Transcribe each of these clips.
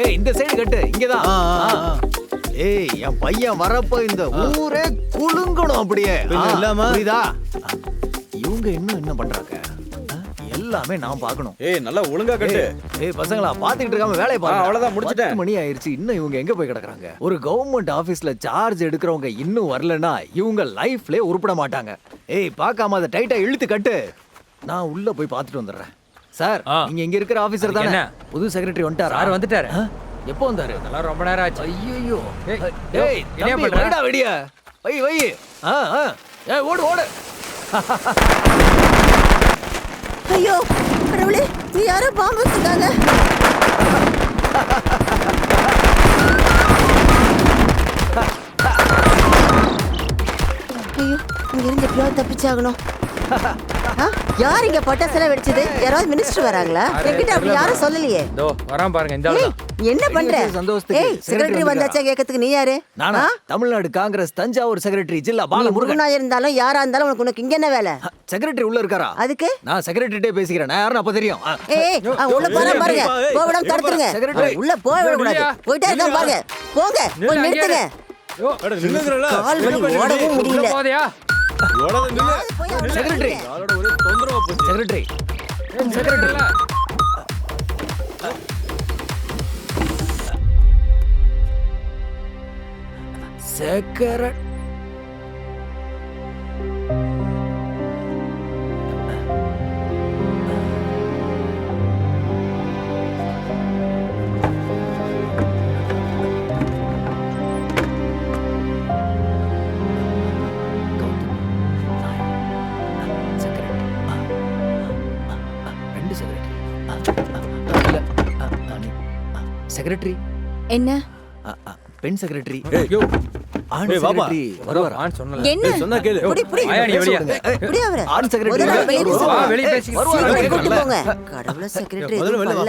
ஏய் இந்த சைடு கட்டு இங்கதான். ஏய் என் பையன் வரப்ப இந்த ஊரே குலுங்கணும் அப்படியே. இல்லாம? புரியுதா? இவங்க இன்னும் என்ன பண்றாங்க? எல்லாமே நான் பார்க்கணும். ஏய் நல்லா ஒழுங்கா கட்டு. ஏய், பசங்களா பாத்துக்கிட்டு இருக்காம வேலையை பாருங்க. அவ்வளவுதான், முடிச்சிட்டேன். மணி ஆயிருச்சு இன்னும் இவங்க எங்க போய் கிடக்குறாங்க? ஒரு கவர்மெண்ட் ஆபீஸ்ல சார்ஜ் எடுக்கிறவங்க இன்னும் வரலனா இவங்க லைஃப்ல உருப்பட மாட்டாங்க. ஏய் பார்க்காம அதை டைட்டா இழுத்து கட்டு. நான் உள்ள போய் பார்த்துட்டு வந்துடுறேன். சார் ஆ. நீங்க இங்க இருக்கிற ஆபீசர் அதுக்கு தானே என்ன? புது செக்ரட்டரி வந்துட்டாரா சார் வந்துட்டாரு. ஆ? எப்போ வந்தாரு அதெல்லாம் ரொம்ப நேரம் ஆச்சு ஐயோ ஏய், ஏய் என்ன தம்பி பண்ற? வைடா வெடிய வை வை ஆ ஆ ஏய் ஓடு ஓடு ஐயோ கடவுளே நீ யாரோ பாம்பு வச்சிருக்காங்க ஐயோ இங்க இருந்து எப்படியாவது தப்பிச்சாகணும்? யார் இங்க பட்டாசெல்லாம் வெடிச்சது யாராவது மினிஸ்டர் வராங்களா? என்கிட்ட அப்படி யாரும் சொல்லலையே. இதோ வரான் பாருங்க இந்த ஆளு என்ன பண்ற? சந்தோஷத்துக்கு ஏய் செக்ரட்டரி? வந்தாச்சா கேட்கறதுக்கு? நீ யாரு? நானா? தமிழ்நாடு காங்கிரஸ் தஞ்சாவூர் செக்ரட்டரி ஜில்லா பாலமுருகன். முருகனா இருந்தாலும் யாரா இருந்தாலும் உனக்கு உனக்கு இங்க என்ன வேலை? செக்ரட்டரி உள்ள இருக்காரா? அதுக்கு? நான் செக்ரட்டரிட்டே பேசிக்கிறேன். நான் யாருன்னு அப்ப தெரியும். ஏய் உள்ள போற பாருங்க. ஏய், போக விடாம தடுத்துருங்க. உள்ள போக கூடாது? போயிட்டே இருக்க பாருங்க. போங்க. போய் நிறுத்துங்க. கால் வலி ஓடவும் முடியல. செக்ரட்டரி தொந்தரவா போச்சு. செக்ரட்டரி செக்ரட்டரி செக்ரட் செக்ரட்டரி என்ன பெண் செக்ரட்டரி யோ ஆண். செக்ரட்டரி வருவாரா சொன்னல என்ன ஏய், சொன்னா கேளு. புடி, புடி. வாயா நீ வெளிய புடி அவரை. ஆண் செக்ரட்டரி முதல்ல வெளிய வருவாரா? சொல்லுங்க. வா, வெளிய பேசி வருவாரா? சீக்கிரம் கேட்கல. கூட்டு போங்க கடவுள செக்ரட்டரி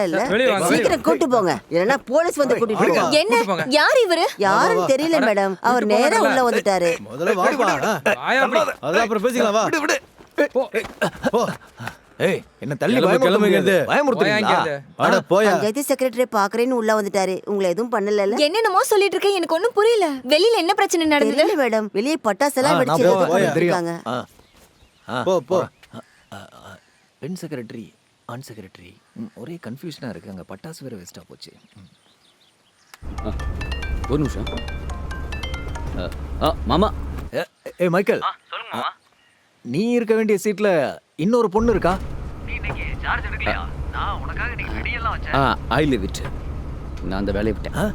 இல்ல சீக்கிரம் கூட்டு போங்க இல்லைன்னா போலீஸ் வந்து கூட்டிட்டு போங்க என்ன கூட்டு. யார் இவரு யாருன்னு தெரியல மேடம் அவர் கூட்டு நேரா. உள்ள வந்துட்டாரு முதல்ல வாப்பா. ஆ. வாயா அப்படி. அதெல்லாம் அப்புறம் பேசிக்கலாம் வா. விடு, விடு. போ. ஏய் என்ன தள்ளி கிளம்பு, பயமுறுத்த கிளம்புங்க முடியாது. இது. போயா இங்க பயமுறுத்துறீங்களா. அட, போயா. பஞ்சாயத்து செக்ரட்டரி பாக்குறேன்னு உள்ள வந்துட்டாரு உங்களை எதுவும் பண்ணல என்னென்னமோ சொல்லிட்டு இருக்கேன் எனக்கு ஒண்ணும் புரியல வெளியில என்ன பிரச்சனை நடந்தது மேடம் வெளியே பட்டாசெல்லாம் ஆ, நான் வெடிச்சு போவேன். ஏதோ எனக்கு தெரியும். இருக்காங்க ஆ. ஆ, போ, போ. பெண் செக்ரட்டரி ஆண் செக்ரட்டரி ஒரே கன்ஃபியூஷனா இருக்கு அங்க பட்டாசு வேற வேஸ்டா போச்சு. ஒரு நிமிஷம் மாமா ஏ, மைக்கேல் நீ இருக்க வேண்டிய சீட்ல இன்னொரு பொண்ணு இருக்கா ஆ. ஐ லிவ் இட் நான் அந்த வேலையை விட்டேன். ஆ?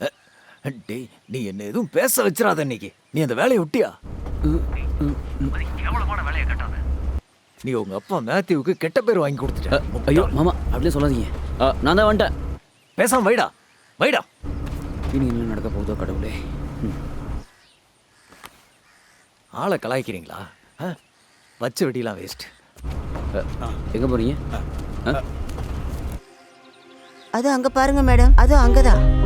அ, டேய் நீ என்ன எதுவும் பேச வச்சிராத இன்னைக்கு. நீ அந்த வேலையை விட்டியா? நீ உங்க அப்பா மேத்யூவுக்கு கெட்ட பேர் வாங்கி அ, கொடுத்துட்ட ஐயோ மாமா அப்படியே சொல்லாதீங்க. ஆ, நான் தான் வந்துட்டேன். பேசாம வைடா வைடா. இனி என்ன நடக்க போகுதோ கடவுளே. ம். ஆளை கலாய்க்கிறீங்களா? ஆ? வச்ச வெட்டிலாம் வேஸ்ட் அ, எங்க போறீங்க? ஆ? அது அங்க பாருங்க மேடம். அது அங்கதான். கண்டக்டர்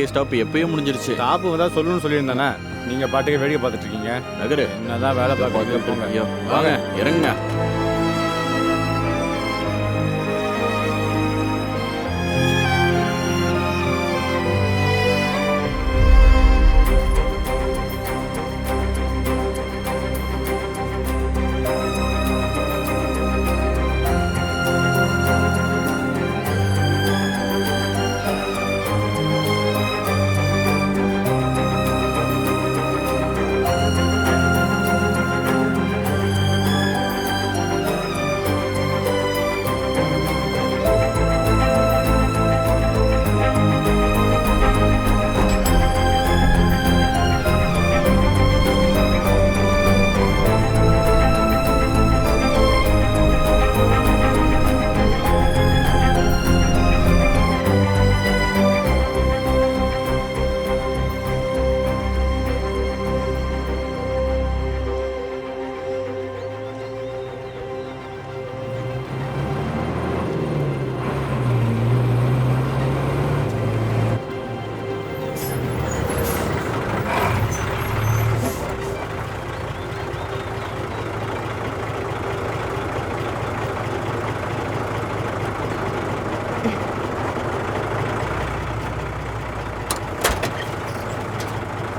வேண்டிய ஸ்டாப் எப்பயே முடிஞ்சிருச்சு. ஸ்டாப் வந்தா சொல்லணும்னு சொல்லியிருந்தானே. நீங்க பாட்டுக்கு வேடிக்கை பார்த்துட்டு இருக்கீங்க. நகரு. என்னதான் வேலை ஐயோ, வாங்க இறங்குங்க.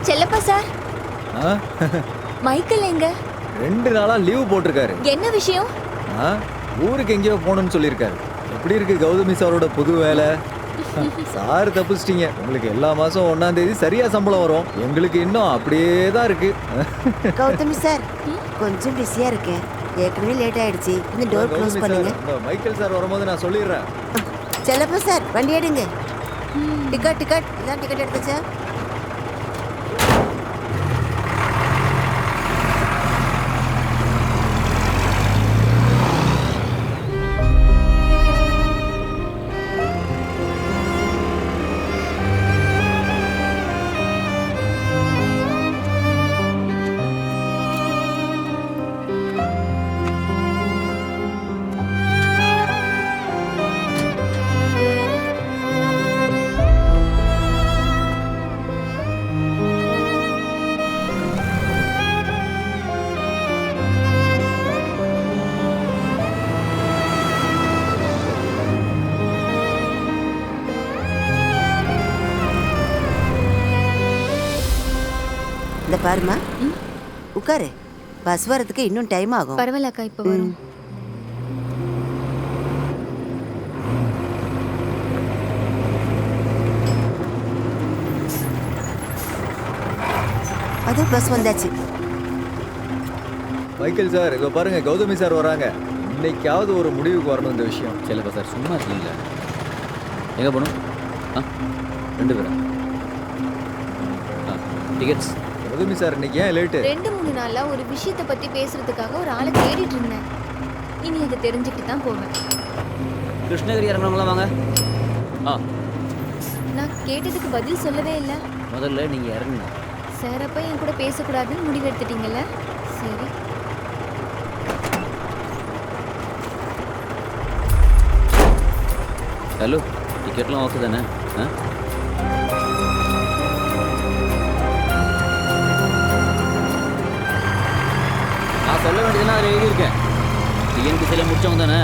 செல்லப்பா சார்? மைக்கேல் எங்க? ரெண்டு நாளா லீவு போட்டிருக்காரு. என்ன விஷயம்? ஆ? ஊருக்கு எங்கேயோ போகணும்னு சொல்லியிருக்காரு. எப்படி இருக்கு கௌதமி சாரோட புது வேலை? சார் தப்பிச்சிட்டீங்க. உங்களுக்கு எல்லா மாசம் ஒன்னாம் தேதி சரியா சம்பளம் வரும். எங்களுக்கு இன்னும் அப்படியே தான் இருக்கு. கௌதமி சார் கொஞ்சம் பிஸியா இருக்கேன். ஏற்கனவே லேட் ஆயிடுச்சு. இந்த டோர் க்ளோஸ் பண்ணுங்க. மைக்கேல் சார் வரும்போது நான் சொல்லிடுறேன். செல்லப்பா சார் வண்டி எடுங்க. டிக்கெட் டிக்கெட் இதான் டிக்கெட் எடுத்துச்சா பாருமா உட்காரு. பஸ் வரதுக்கு இன்னும் டைம் ஆகும். பரவாயில்ல அக்கா இப்ப வரும். அது பஸ் வந்தாச்சு. மைக்கேல் சார் இதோ பாருங்க கௌதமி சார் வராங்க. இன்னைக்காவது ஒரு முடிவுக்கு வரணும் இந்த விஷயம். செல்லப்பா சார் சும்மா இருக்கீங்களா எங்கே போகணும்? ஆ ரெண்டு பேரா ஆ டிக்கெட்ஸ் கௌதமி சார் இன்னைக்கு ஏன் லேட்டு ரெண்டு மூணு நாளா ஒரு விஷயத்தை பத்தி பேசுறதுக்காக ஒரு ஆளை தேடிட்டு இருந்தேன். இனி அதை தெரிஞ்சுக்கிட்டு தான் போவேன். கிருஷ்ணகிரி இறங்குறவங்களாம் வாங்க. ஆ. நான் கேட்டதுக்கு பதில் சொல்லவே இல்லை. முதல்ல நீங்கள் இறங்குங்க. சார் அப்ப என் கூட பேசக்கூடாதுன்னு முடிவு எடுத்துட்டீங்கல்ல? சரி. ஹலோ டிக்கெட்லாம் ஓகே தானே? ஆ? டிஎன்பிசியில் முடிச்சவங்க தானே?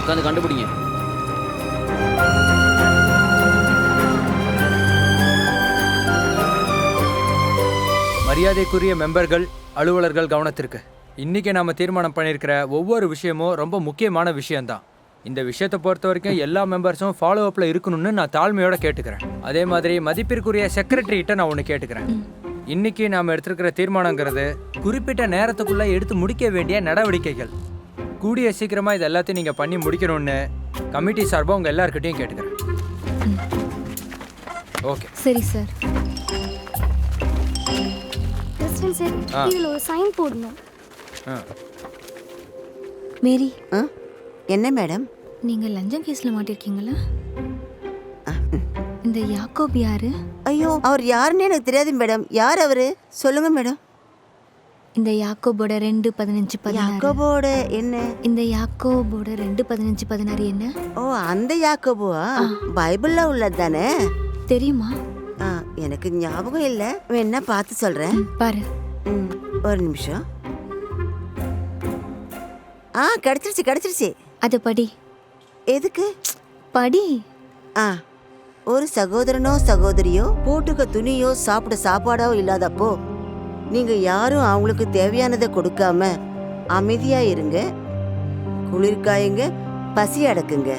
உட்காந்து கண்டுபிடிங்க. மரியாதைக்குரிய மெம்பர்கள் அலுவலர்கள் கவனத்திற்கு. இன்றைக்கி நாம் தீர்மானம் பண்ணியிருக்கிற ஒவ்வொரு விஷயமும் ரொம்ப முக்கியமான விஷயம்தான். இந்த விஷயத்தை பொறுத்த வரைக்கும் எல்லா மெம்பர்ஸும் ஃபாலோ அப்பில் இருக்கணும்னு நான் தாழ்மையோட கேட்டுக்கிறேன். அதே மாதிரி மதிப்பிற்குரிய செக்ரட்டரிகிட்ட நான் ஒன்று கேட்டுக்கிறேன். இன்னைக்கு நாம் எடுத்திருக்கிற தீர்மானங்கிறது குறிப்பிட்ட நேரத்துக்குள்ளே எடுத்து முடிக்க வேண்டிய நடவடிக்கைகள். கூடிய சீக்கிரமா இது எல்லாத்தையும் நீங்க பண்ணி முடிக்கணும்னு கமிட்டி சார்பாக உங்க எல்லார்கிட்டையும் கேட்டுக்கிறேன். ஓகே. சரி சார். சார் ஆ. இதுல ஒரு சைன் போடணும். ஆ. மேரி. ஆ? என்ன மேடம்? நீங்க லஞ்சம் கேஸ்ல மாட்டிருக்கீங்களா? இந்த யாக்கோப் யாரு? ஐயோ அவர் யாருன்னு எனக்கு தெரியாது மேடம். யார் அவரு? சொல்லுங்க மேடம். இந்த யாக்கோபோட ரெண்டு பதினஞ்சு பதினாறு. யாக்கோபோட என்ன? இந்த யாக்கோபோட ரெண்டு பதினஞ்சு பதினாறு என்ன? ஓ அந்த யாக்கோபுவா? பைபிள்ல உள்ளது தானே தெரியுமா? ஆ, எனக்கு ஞாபகம் இல்ல. வேணா பார்த்து சொல்றேன். பாரு. ம், ஒரு நிமிஷம். ஆ கிடைச்சிருச்சு கிடைச்சிருச்சு. அது படி. எதுக்கு? படி. ஆ ஒரு சகோதரனோ சகோதரியோ போட்டுக்க துணியோ சாப்பிட சாப்பாடோ இல்லாதப்போ நீங்க யாரும் அவங்களுக்கு தேவையானதை கொடுக்காம அமைதியா இருங்க. குளிர்காயுங்க பசி அடக்குங்க.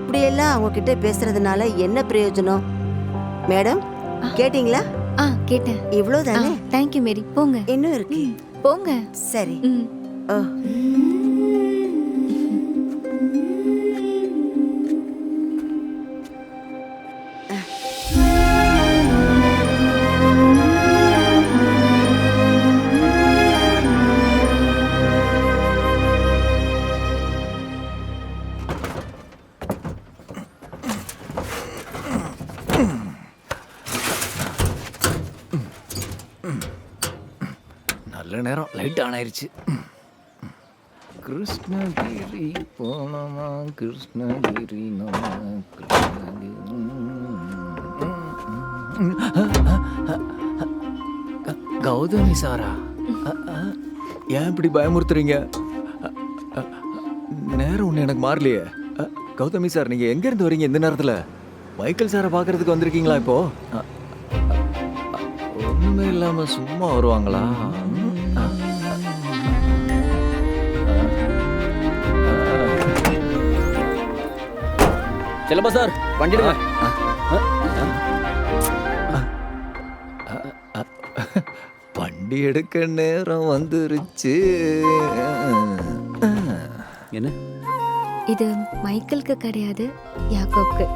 இப்படியெல்லாம் அவங்க கிட்ட பேசுறதுனால என்ன பிரயோஜனம்? மேடம் கேட்டிங்களா? ஆ கேட்டேன். இவ்வளவுதானே? Thank you Mary. போங்க. இன்னும் இருக்கு. போங்க. சரி. ஓ நல்ல நேரம். லைட் ஆன் ஆயிருச்சு. கிருஷ்ணகிரி போனமா? கிருஷ்ணகிரி கௌதமி சாரா. ஏன் இப்படி பயமுறுத்துறீங்க? நேரம் ஒன்று எனக்கு மாறலையே. கௌதமி சார் நீங்க எங்க இருந்து வரீங்க இந்த நேரத்துல? மைக்கேல் சாரை பார்க்கறதுக்கு வந்திருக்கீங்களா இப்போ? அ, அ, ஒண்ணும் ஒண்ணுமே இல்லாம சும்மா வருவாங்களா? செல்லப்பா சார் வண்டிடுங்க. வண்டி எடுக்க நேரம் வந்துருச்சு. என்ன? இது மைக்கேலுக்கு கிடையாது யாக்கோப்க்கு